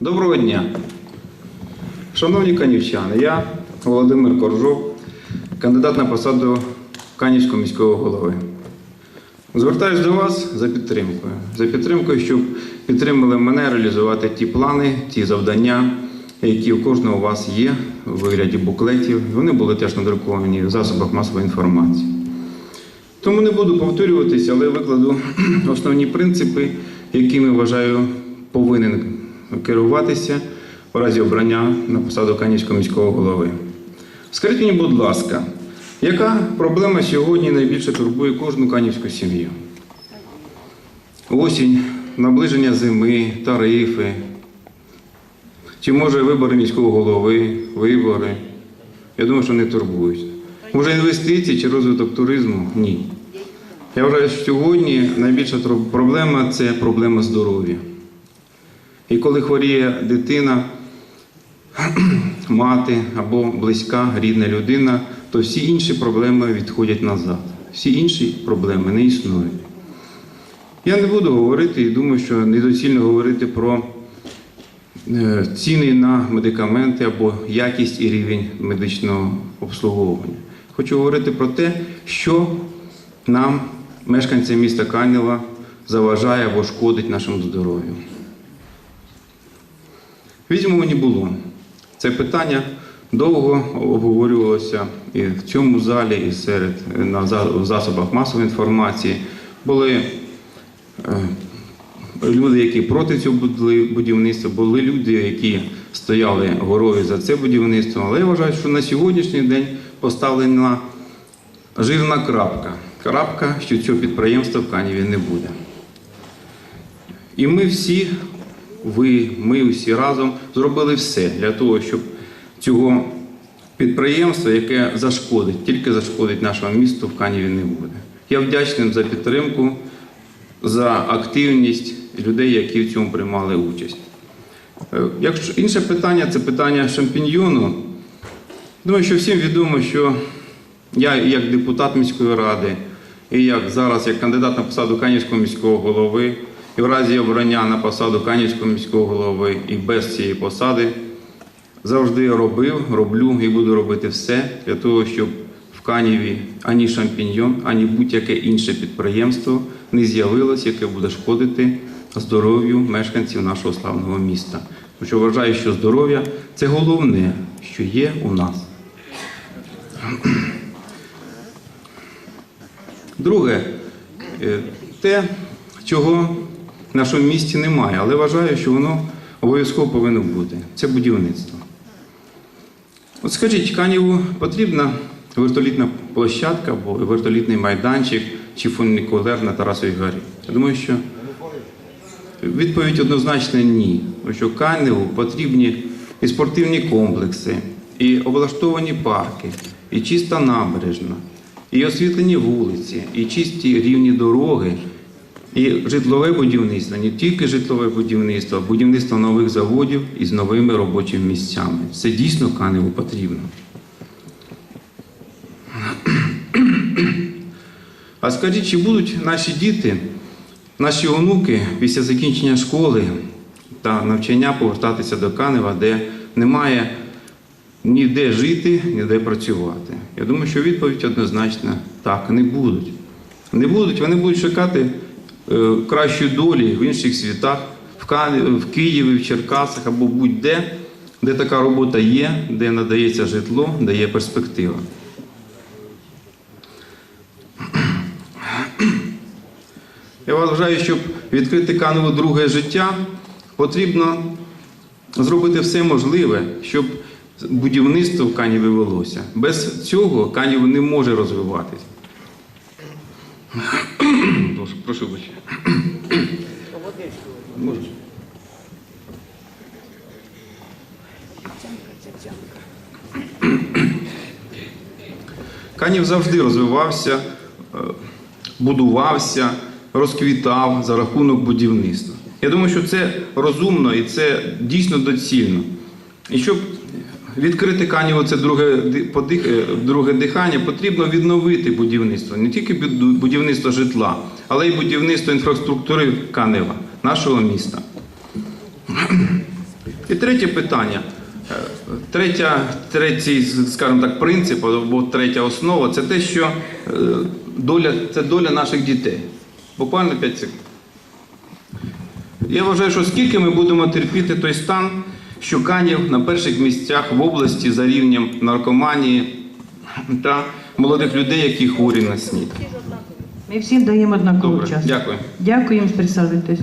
Доброго дня. Шановні канівчани, я Володимир Коржов, кандидат на посаду Канівського міського голови. Звертаюсь до вас за підтримкою. За підтримкою, щоб підтримали мене реалізувати ті плани, ті завдання, які у кожного у вас є у вигляді буклетів. Вони були теж надруковані в засобах масової інформації. Тому не буду повторюватися, але викладу основні принципи, якими вважаю повинен керуватися у разі обрання на посаду Канівського міського голови. Скажіть мені, будь ласка, яка проблема сьогодні найбільше турбує кожну канівську сім'ю? Осінь, наближення зими, тарифи. Чи може вибори міського голови, вибори? Я думаю, що не турбують. Може інвестиції чи розвиток туризму? Ні. Я вважаю, що сьогодні найбільша проблема це проблема здоров'я. І коли хворіє дитина, мати або близька, рідна людина, то всі інші проблеми відходять назад. Всі інші проблеми не існують. Я не буду говорити і думаю, що недоцільно говорити про е, ціни на медикаменти або якість і рівень медичного обслуговування. Хочу говорити про те, що нам, мешканцям міста Канева, заважає або шкодить нашому здоров'ю. Не було. Це питання довго обговорювалося і в цьому залі, і серед на засобах масової інформації. Були е, люди, які проти цього будівництва, були люди, які стояли горою за це будівництво. Але я вважаю, що на сьогоднішній день поставлена жирна крапка. Крапка, що цього підприємства в Каніві не буде. І ми всі, ви, ми всі разом зробили все для того, щоб цього підприємства, яке зашкодить, тільки зашкодить нашому місту, в Каніві не буде. Я вдячним за підтримку, за активність людей, які в цьому приймали участь. Е, Якщо інше питання це питання шампіньйону. Думаю, що всім відомо, що я як депутат міської ради, і як зараз як кандидат на посаду Канівського міського голови, і в разі обрання на посаду Канівського міського голови і без цієї посади завжди робив, роблю і буду робити все для того, щоб в Каніві ані шампіньйон, ані будь-яке інше підприємство не з'явилось, яке буде шкодити здоров'ю мешканців нашого славного міста. Тому що вважаю, що здоров'я це головне, що є у нас. Друге, е, те, чого в нашому місті немає, але вважаю, що воно обов'язково повинно бути. Це будівництво. От скажіть, Каніву потрібна вертолітна площадка або вертолітний майданчик чи фунікулер на Тарасовій горі? Я думаю, що відповідь однозначно ні. Тому що Каневу потрібні і спортивні комплекси, і облаштовані парки, і чиста набережна, і освітлені вулиці, і чисті рівні дороги, і житлове будівництво, не тільки житлове будівництво, а будівництво нових заводів із новими робочими місцями. Це дійсно Каневу потрібно. А скажіть, чи будуть наші діти, наші онуки після закінчення школи та навчання повертатися до Канева, де немає ніде жити, ніде працювати? Я думаю, що відповідь однозначна так, не будуть. Не будуть, вони будуть шукати кращої долі в інших світах, в, Києві, в Черкасах або будь-де, де така робота є, де надається житло, де є перспектива. Я вважаю, щоб відкрити Каневу друге життя, потрібно зробити все можливе, щоб будівництво в Каніві велося. Без цього Канів не може розвиватись. Прошу, вибачення. Канів завжди розвивався, е, будувався, розквітав за рахунок будівництва. Я думаю, що це розумно і це дійсно доцільно. І щоб відкрити Канєво це друге, е, друге дихання, потрібно відновити будівництво. Не тільки будівництво житла, але й будівництво інфраструктури Канева, нашого міста. І третє питання. Е, Третя, третій, скажімо так, принцип або третя основа це те, що е, доля, це доля наших дітей. Буквально 5 секунд. Я вважаю, що скільки ми будемо терпіти той стан, що Канів на перших місцях в області за рівнем наркоманії та молодих людей, які хворі на СНІД. Ми всім даємо однакову Добре, час. дякую. Дякуємо, присаджуйтесь.